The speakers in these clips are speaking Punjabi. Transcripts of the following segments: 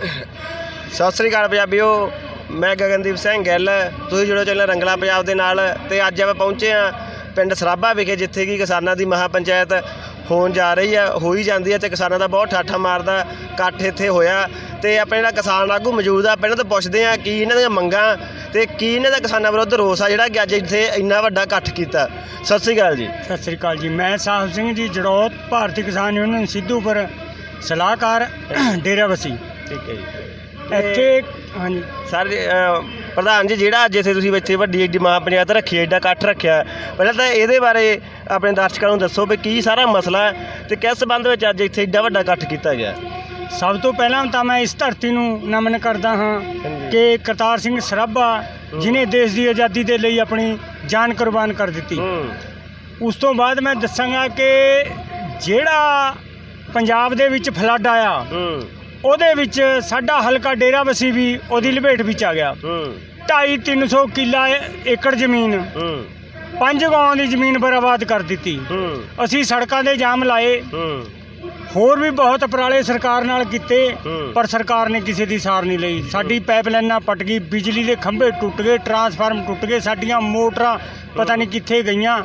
ਸਤਿ ਸ੍ਰੀ ਅਕਾਲ ਪੰਜਾਬੀਓ, ਮੈਂ ਗਗਨਦੀਪ ਸਿੰਘ ਗਿੱਲ। ਤੁਸੀਂ ਜੁੜੋ ਚੈਨਲ ਰੰਗਲਾ ਪੰਜਾਬ ਦੇ ਨਾਲ ਤੇ ਅੱਜ ਆਪਾਂ ਪਹੁੰਚੇ ਆ ਪਿੰਡ ਸਰਾਭਾ ਵਿਖੇ, ਜਿੱਥੇ ਕਿ ਕਿਸਾਨਾਂ ਦੀ ਮਹਾ ਪੰਚਾਇਤ ਹੋਣ ਜਾ ਰਹੀ ਆ ਹੋਈ ਜਾਂਦੀ ਹੈ ਤੇ ਕਿਸਾਨਾਂ ਦਾ ਬਹੁਤ ਠਾਠਾ ਮਾਰਦਾ ਇਕੱਠ ਇੱਥੇ ਹੋਇਆ। ਤੇ ਆਪਣੇ ਜਿਹੜਾ ਕਿਸਾਨ ਆਗੂ ਮੌਜੂਦ ਆ, ਪਹਿਲਾਂ ਤਾਂ ਪੁੱਛਦੇ ਆ ਕੀ ਇਹਨਾਂ ਦੀਆਂ ਮੰਗਾਂ ਤੇ ਕੀ ਇਹਨਾਂ ਦਾ ਕਿਸਾਨਾਂ ਵਿਰੁੱਧ ਰੋਸ ਆ ਜਿਹੜਾ ਕਿ ਅੱਜ ਇੱਥੇ ਇੰਨਾ ਵੱਡਾ ਇਕੱਠ ਕੀਤਾ। ਸਤਿ ਸ੍ਰੀ ਅਕਾਲ ਜੀ। ਸਤਿ ਸ੍ਰੀ ਅਕਾਲ ਜੀ। ਮੈਂ ਸਾਹਿਬ ਸਿੰਘ ਜੀ, ਜੜੋਤ ਭਾਰਤੀ ਕਿਸਾਨ ਯੂਨੀਅਨ ਸਿੱਧੂਪੁਰ ਸਲਾਹਕਾਰ, ਡੇਰਾਬੱਸੀ। ਠੀਕ ਹੈ ਜੀ। ਇੱਥੇ ਹਾਂਜੀ। ਸਰ ਪ੍ਰਧਾਨ ਜੀ ਜਿਹੜਾ ਅੱਜ ਇੱਥੇ ਤੁਸੀਂ ਇੱਥੇ ਵੱਡੀ ਏਡੀ ਮਹਾ ਪੰਚਾਇਤ ਰੱਖੀ ਏਡਾ ਇਕੱਠ ਰੱਖਿਆ ਪਹਿਲਾਂ ਤਾਂ ਇਹਦੇ ਬਾਰੇ ਆਪਣੇ ਦਰਸ਼ਕਾਂ ਨੂੰ ਦੱਸੋ ਵੀ ਕੀ ਸਾਰਾ ਮਸਲਾ ਹੈ ਤੇ ਕਿਸ ਸੰਬੰਧ ਵਿੱਚ ਅੱਜ ਇੱਥੇ ਏਡਾ ਵੱਡਾ ਇਕੱਠ ਕੀਤਾ ਗਿਆ ਸਭ ਤੋਂ ਪਹਿਲਾਂ ਤਾਂ ਮੈਂ ਇਸ ਧਰਤੀ ਨੂੰ ਨਮਨ ਕਰਦਾ ਹਾਂ ਕਿ ਕਰਤਾਰ ਸਿੰਘ ਸਰਾਭਾ ਜਿਨੇ ਦੇਸ਼ ਦੀ ਆਜ਼ਾਦੀ ਦੇ ਲਈ ਆਪਣੀ ਜਾਨ ਕੁਰਬਾਨ ਕਰ ਦਿੱਤੀ। ਉਸ ਤੋਂ ਬਾਅਦ ਮੈਂ ਦੱਸਾਂਗਾ ਕਿ ਜਿਹੜਾ ਪੰਜਾਬ ਦੇ ਵਿੱਚ ਫਲੱਡ ਆਇਆ ਉਹਦੇ ਵਿੱਚ ਸਾਡਾ ਹਲਕਾ ਡੇਰਾਬੱਸੀ ਵੀ ਉਹਦੀ ਲਪੇਟ ਵਿੱਚ ਆ ਗਿਆ। ਹੂੰ। 2.5 300 ਕਿੱਲਾ ਏਕੜ ਜ਼ਮੀਨ। ਹੂੰ। ਪੰਜ ਗਾਵਾਂ ਦੀ ਜ਼ਮੀਨ ਬਰਬਾਦ ਕਰ ਦਿੱਤੀ। ਹੂੰ। ਅਸੀਂ ਸੜਕਾਂ ਦੇ ਜਾਮ ਲਾਏ। ਹੂੰ। ਹੋਰ ਵੀ ਬਹੁਤ ਉਪਰਾਲੇ ਸਰਕਾਰ ਨਾਲ ਕੀਤੇ। ਪਰ ਸਰਕਾਰ ਨੇ ਕਿਸੇ ਦੀ ਸਾਰ ਨਹੀਂ ਲਈ ਸਾਡੀ ਪਾਈਪਲਾਈਨਾਂ ਪਟ ਗਈ ਬਿਜਲੀ ਦੇ ਖੰਭੇ ਟੁੱਟ ਗਏ ਟਰਾਂਸਫਾਰਮ ਟੁੱਟ ਗਏ ਸਾਡੀਆਂ ਮੋਟਰਾਂ ਪਤਾ ਨਹੀਂ ਕਿੱਥੇ ਗਈਆਂ।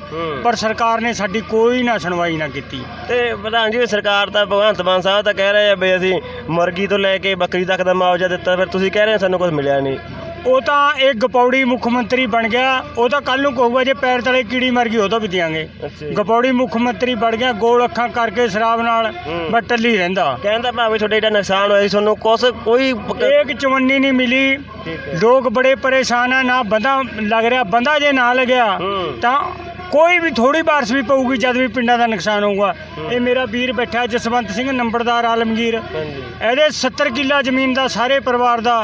ਪਰ ਸਰਕਾਰ ਨੇ ਸਾਡੀ ਕੋਈ ਨਾ ਸੁਣਵਾਈ ਨਾ ਕੀਤੀ ਤੇ ਪ੍ਰਧਾਨ ਜੀ ਸਰਕਾਰ ਤਾਂ ਭਗਵੰਤ ਮਾਨ ਸਾਹਿਬ ਤਾਂ ਕਹਿ ਰਹੇ ਆ ਵੀ ਅਸੀਂ ਮੁਰਗੀ ਤੋਂ ਲੈ ਕੇ ਬੱਕਰੀ ਤੱਕ ਦਾ ਮੁਆਵਜ਼ਾ ਦਿੱਤਾ ਫਿਰ ਤੁਸੀਂ ਕਹਿ ਰਹੇ ਸਾਨੂੰ ਕੁਝ ਮਿਲਿਆ ਨਹੀਂ ਉਹ ਤਾਂ ਇੱਕ ਗਪੌੜੀ ਮੁੱਖ ਮੰਤਰੀ ਬਣ ਗਿਆ ਉਹ ਤਾਂ ਕੱਲ ਨੂੰ ਕਹੂਗਾ ਜੇ ਪੈਰ ਤਲੇ ਕੀੜੀ ਮਰ ਗਈ ਉਹ ਤਾਂ ਵੀ ਦਿਆਂਗੇ ਅੱਛਾ ਜੀ। ਗਪੌੜੀ ਮੁੱਖ ਮੰਤਰੀ ਬਣ ਗਿਆ ਗੋਲ ਅੱਖਾਂ ਕਰਕੇ ਸ਼ਰਾਬ ਨਾਲ ਹੂੰ। ਬਸ ਟੱਲੀ ਰਹਿੰਦਾ ਕਹਿੰਦਾ ਭਾਵੇਂ ਤੁਹਾਡੇ ਏਡਾ ਨੁਕਸਾਨ ਹੋਇਆ ਸੀ ਤੁਹਾਨੂੰ ਕੁਛ ਕੋਈ ਇੱਕ ਚਵੰਨੀ ਨਹੀਂ ਮਿਲੀ ਠੀਕ ਹੈ ਲੋਕ ਬੜੇ ਪਰੇਸ਼ਾਨ ਆ ਨਾ ਬੰਦਾ ਲੱਗ ਰਿਹਾ ਬੰਦਾ ਜੇ ਨਾ ਲੱਗਿਆ ਹੂੰ। ਤਾਂ ਕੋਈ ਵੀ ਥੋੜੀ ਬਾਰਿਸ਼ ਵੀ ਪਊਗੀ ਜਦ ਵੀ ਪਿੰਡਾਂ ਦਾ ਨੁਕਸਾਨ ਹੋਊਗਾ। ਇਹ ਮੇਰਾ ਵੀਰ ਬੈਠਾ ਜਸਵੰਤ ਸਿੰਘ ਨੰਬਰਦਾਰ ਆਲਮਗੀਰ। ਇਹਦੇ 70 ਕਿੱਲਾ ਜ਼ਮੀਨ ਦਾ ਸਾਰੇ ਪਰਿਵਾਰ ਦਾ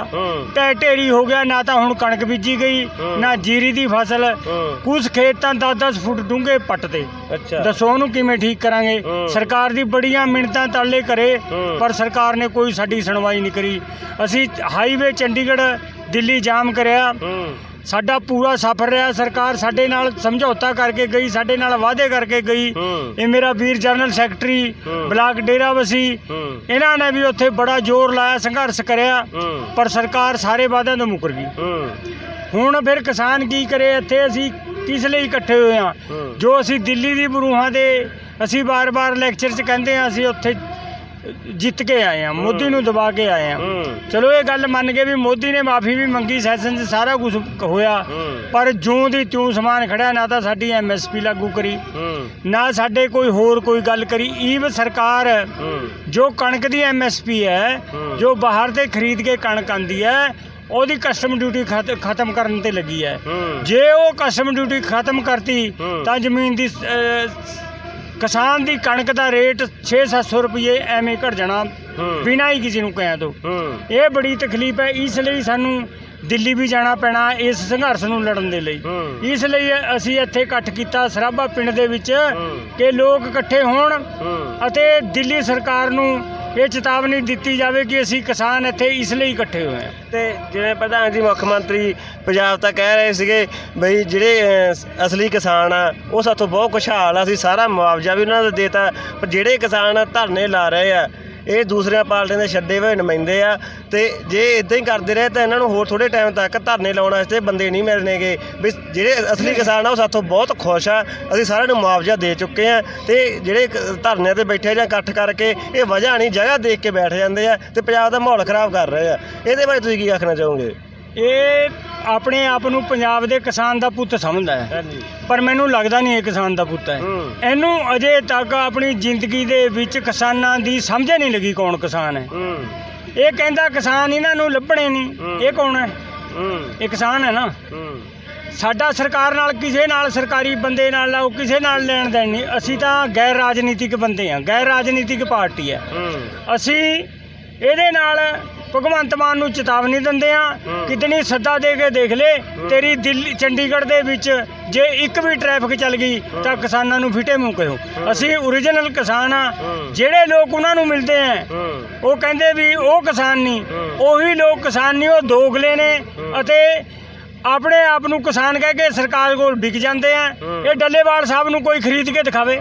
ਟੈ ਢੇਰੀ ਹੋ ਗਿਆ ਨਾ ਤਾਂ ਹੁਣ ਕਣਕ ਬੀਜੀ ਗਈ। ਨਾ ਜੀਰੀ ਦੀ ਫਸਲ। ਕੁਝ ਖੇਤ ਤਾਂ 10-10 ਫੁੱਟ ਡੂੰਘੇ ਪੱਟ ਤੇ। ਅੱਛਾ। ਦੱਸੋ ਉਹਨੂੰ ਕਿਵੇਂ ਠੀਕ ਕਰਾਂਗੇ। ਸਰਕਾਰ ਦੀ ਬੜੀਆਂ ਮਿੰਨਤਾਂ ਤਾਲੇ ਕਰੇ। ਪਰ ਸਰਕਾਰ ਨੇ ਕੋਈ ਸਾਡੀ ਸੁਣਵਾਈ ਨਹੀਂ ਕਰੀ। ਅਸੀਂ ਹਾਈਵੇ ਚੰਡੀਗੜ੍ਹ ਦਿੱਲੀ ਜਾਮ ਕਰਿਆ। ਸਾਡਾ ਪੂਰਾ ਸਫ਼ਰ ਰਿਹਾ ਸਰਕਾਰ ਸਾਡੇ ਨਾਲ ਸਮਝੌਤਾ ਕਰਕੇ ਗਈ ਸਾਡੇ ਨਾਲ ਵਾਅਦੇ ਕਰਕੇ ਗਈ। ਇਹ ਮੇਰਾ ਵੀਰ ਜਨਰਲ ਸੈਕਟਰੀ। ਬਲਾਕ ਡੇਰਾਬੱਸੀ ਹੂੰ। ਇਹਨਾਂ ਨੇ ਵੀ ਉੱਥੇ ਬੜਾ ਜ਼ੋਰ ਲਾਇਆ ਸੰਘਰਸ਼ ਕਰਿਆ ਪਰ ਸਰਕਾਰ ਸਾਰੇ ਵਾਅਦਿਆਂ ਤੋਂ ਮੁਕਰ ਗਈ। ਹੁਣ ਫਿਰ ਕਿਸਾਨ ਕੀ ਕਰੇ ਇੱਥੇ ਅਸੀਂ ਕਿਸ ਲਈ ਇਕੱਠੇ ਹੋਏ ਹੂੰ? ਜੋ ਅਸੀਂ ਦਿੱਲੀ ਦੀ ਬਰੂਹਾਂ ਦੇ ਅਸੀਂ ਬਾਰ-ਬਾਰ ਲੈਕਚਰ 'ਚ ਕਹਿੰਦੇ ਹਾਂ ਅਸੀਂ ਉੱਥੇ ਜਿੱਤ ਕੇ ਆਏ ਹਾਂ ਮੋਦੀ ਨੂੰ ਦਬਾ ਕੇ ਆਏ ਹੂੰ। ਚਲੋ ਇਹ ਗੱਲ ਮੰਨ ਕੇ ਵੀ ਮੋਦੀ ਨੇ ਮਾਫੀ ਵੀ ਮੰਗੀ ਸੈਸ਼ਨ 'ਚ ਸਾਰਾ ਕੁਝ ਹੋਇਆ। ਪਰ ਜੂੰ ਦੀ ਤਿਉਂ ਸਮਾਨ ਖੜਿਆ ਨਾ ਤਾਂ ਸਾਡੀ ਐਮਐਸਪੀ ਲਾਗੂ ਕਰੀ ਨਾ ਸਾਡੇ ਕੋਈ ਹੋਰ ਕੋਈ ਗੱਲ ਕਰੀ। ਈਵ ਸਰਕਾਰ ਜੋ ਕਣਕ ਦੀ ਐਮਐਸਪੀ ਹੈ। ਜੋ ਬਾਹਰ ਤੇ ਖਰੀਦ ਕੇ ਕਣਕ ਆਂਦੀ ਹੈ ਉਹਦੀ ਕਸਟਮ ਡਿਊਟੀ ਖਤ- ਖਤਮ ਕਰਨ ਤੇ ਲੱਗੀ ਹੈ। ਜੇ ਉਹ ਕਸਟਮ ਡਿਊਟੀ ਖਤਮ ਕਰਤੀ। ਤਾਂ ਜ਼ਮੀਨ ਦੀ ਕਿਸਾਨ ਦੀ ਕਣਕ ਦਾ ਰੇਟ 6-700 ਰੁਪਏ ਐਵੇਂ ਘਟ ਜਾਣਾ ਬਿਨਾਂ ਹੀ ਕਿਸੇ ਨੂੰ ਕਹਿਆ ਤੋਂ। ਹੂੰ। ਇਹ ਬੜੀ ਤਕਲੀਫ ਹੈ ਇਸ ਲਈ ਸਾਨੂੰ ਦਿੱਲੀ ਵੀ ਜਾਣਾ ਪੈਣਾ ਇਸ ਸੰਘਰਸ਼ ਨੂੰ ਲੜਨ ਦੇ ਲਈ। ਇਸ ਲਈ ਅਸੀਂ ਇੱਥੇ ਇਕੱਠ ਕੀਤਾ ਸਰਾਭਾ ਪਿੰਡ ਦੇ ਵਿੱਚ। ਕਿ ਲੋਕ ਇਕੱਠੇ ਹੋਣ ਅਤੇ ਦਿੱਲੀ ਸਰਕਾਰ ਨੂੰ ਇਹ ਚੇਤਾਵਨੀ ਦਿੱਤੀ ਜਾਵੇ ਕਿ ਅਸੀਂ ਕਿਸਾਨ ਇੱਥੇ ਇਸ ਲਈ ਇਕੱਠੇ ਹੋਏ ਹਾਂ। ਤੇ ਜਿਵੇਂ ਪ੍ਰਧਾਨ ਜੀ ਮੁੱਖ ਮੰਤਰੀ ਪੰਜਾਬ ਤਾਂ ਕਹਿ ਰਹੇ ਸੀਗੇ ਬਈ ਜਿਹੜੇ ਅਹ, ਅਸਲੀ ਕਿਸਾਨ ਆ ਉਹ ਸਾਥੋਂ ਬਹੁਤ ਖੁਸ਼ਹਾਲ ਆ ਅਸੀਂ ਸਾਰਾ ਮੁਆਵਜ਼ਾ ਵੀ ਉਹਨਾਂ ਦਾ ਦੇਤਾ ਪਰ ਜਿਹੜੇ ਕਿਸਾਨ ਧਰਨੇ ਲਾ ਰਹੇ ਆ ਇਹ ਦੂਸਰਿਆਂ ਪਾਰਟੀਆਂ ਦੇ ਛੱਡੇ ਹੋਏ ਨੁਮਾਇੰਦੇ ਆ ਤੇ ਜੇ ਇਦਾਂ ਹੀ ਕਰਦੇ ਰਹੇ ਤਾਂ ਇਹਨਾਂ ਨੂੰ ਹੋਰ ਥੋੜੇ ਟਾਈਮ ਤੱਕ ਧਰਨੇ ਲਾਉਣ ਵਾਸਤੇ ਬੰਦੇ ਨਹੀਂ ਮਿਲਣਗੇ। ਵੀ ਜਿਹੜੇ ਅਸਲੀ ਕਿਸਾਨ ਆ ਉਹ ਸਾਥੋਂ ਬਹੁਤ ਖੁਸ਼ ਆ। ਅਸੀਂ ਸਾਰਿਆਂ ਨੂੰ ਮੁਆਵਜ਼ਾ ਦੇ ਚੁੱਕੇ ਆ ਤੇ ਜਿਹੜੇ ਧਰਨਿਆਂ ਤੇ ਬੈਠੇ ਜਾਂ ਇਕੱਠ ਕਰਕੇ ਇਹ ਵਜ੍ਹਾ ਨਹੀਂ ਜਗ੍ਹਾ ਦੇਖ ਕੇ ਬੈਠ ਜਾਂਦੇ ਆ ਤੇ ਪੰਜਾਬ ਦਾ ਮਾਹੌਲ ਖਰਾਬ ਕਰ ਰਹੇ ਆ। ਇਹਦੇ ਬਾਰੇ ਤੁਸੀਂ ਕੀ ਆਖਣਾ ਚਾਹੋਗੇ? ਇਹ ਆਪਣੇ ਆਪ ਨੂੰ ਪੰਜਾਬ ਦੇ ਕਿਸਾਨ ਦਾ ਪੁੱਤ ਸਮਝਦਾ ਹੈ। ਪਰ ਮੈਨੂੰ ਲੱਗਦਾ ਨਹੀਂ ਇਹ ਕਿਸਾਨ ਦਾ ਪੁੱਤ ਹੈ। ਇਹਨੂੰ ਅਜੇ ਤੱਕ ਆਪਣੀ ਜ਼ਿੰਦਗੀ ਦੇ ਵਿੱਚ ਕਿਸਾਨਾਂ ਦੀ ਸਮਝ ਨਹੀਂ ਲੱਗੀ ਕੌਣ ਕਿਸਾਨ ਹੈ। ਇਹ ਕਹਿੰਦਾ ਕਿਸਾਨ ਇਹਨਾਂ ਨੂੰ ਲੱਭਣੇ। ਨਹੀਂ। ਇਹ ਕੌਣ ਹੈ? ਇਹ ਕਿਸਾਨ ਹੈ ਨਾ। ਸਾਡਾ ਸਰਕਾਰ ਨਾਲ ਕਿਸੇ ਨਾਲ ਸਰਕਾਰੀ ਬੰਦੇ ਨਾਲ ਲਾਓ ਕਿਸੇ ਨਾਲ ਲੈਣ ਦੇਣ ਨਹੀਂ। ਅਸੀਂ ਤਾਂ ਗੈਰ ਰਾਜਨੀਤਿਕ ਬੰਦੇ ਹਾਂ। ਗੈਰ ਰਾਜਨੀਤਿਕ ਪਾਰਟੀ ਹੂੰ। ਅਸੀਂ ਇਹਦੇ ਨਾਲ ਭਗਵੰਤ ਮਾਨ ਨੂੰ ਚੇਤਾਵਨੀ ਦਿੰਦੇ ਆ ਹੂੰ। ਕਿਤਨੀ ਸੱਦਾ ਦੇ ਕੇ ਦੇਖ ਲੈ ਤੇਰੀ ਦਿੱਲੀ ਚੰਡੀਗੜ੍ਹ ਦੇ ਵਿੱਚ ਜੇ ਇੱਕ ਵੀ ਟ੍ਰੈਫਿਕ ਚੱਲ ਗਈ ਤਾਂ ਕਿਸਾਨਾਂ ਨੂੰ ਫਿੱਟੇ ਮੂੰਹ ਕਹਿਓ ਅਸੀਂ ਓਰੀਜਨਲ ਕਿਸਾਨ ਆ ਹੂੰ। ਜਿਹੜੇ ਲੋਕ ਉਹਨਾਂ ਨੂੰ ਮਿਲਦੇ ਆ ਹੂੰ ਉਹ ਕਹਿੰਦੇ ਵੀ ਉਹ ਕਿਸਾਨ ਨਹੀਂ। ਉਹੀ ਲੋਕ ਕਿਸਾਨ ਨਹੀਂ ਉਹ ਦੋਗਲੇ ਨੇ। ਅਤੇ ਆਪਣੇ ਆਪ ਨੂੰ ਕਿਸਾਨ ਕਹਿ ਕੇ ਸਰਕਾਰ ਕੋਲ ਵਿਕ ਜਾਂਦੇ ਆ ਹੂੰ। ਇਹ ਡੱਲੇਵਾਲ ਸਾਹਿਬ ਨੂੰ ਕੋਈ ਖਰੀਦ ਕੇ ਦਿਖਾਵੇ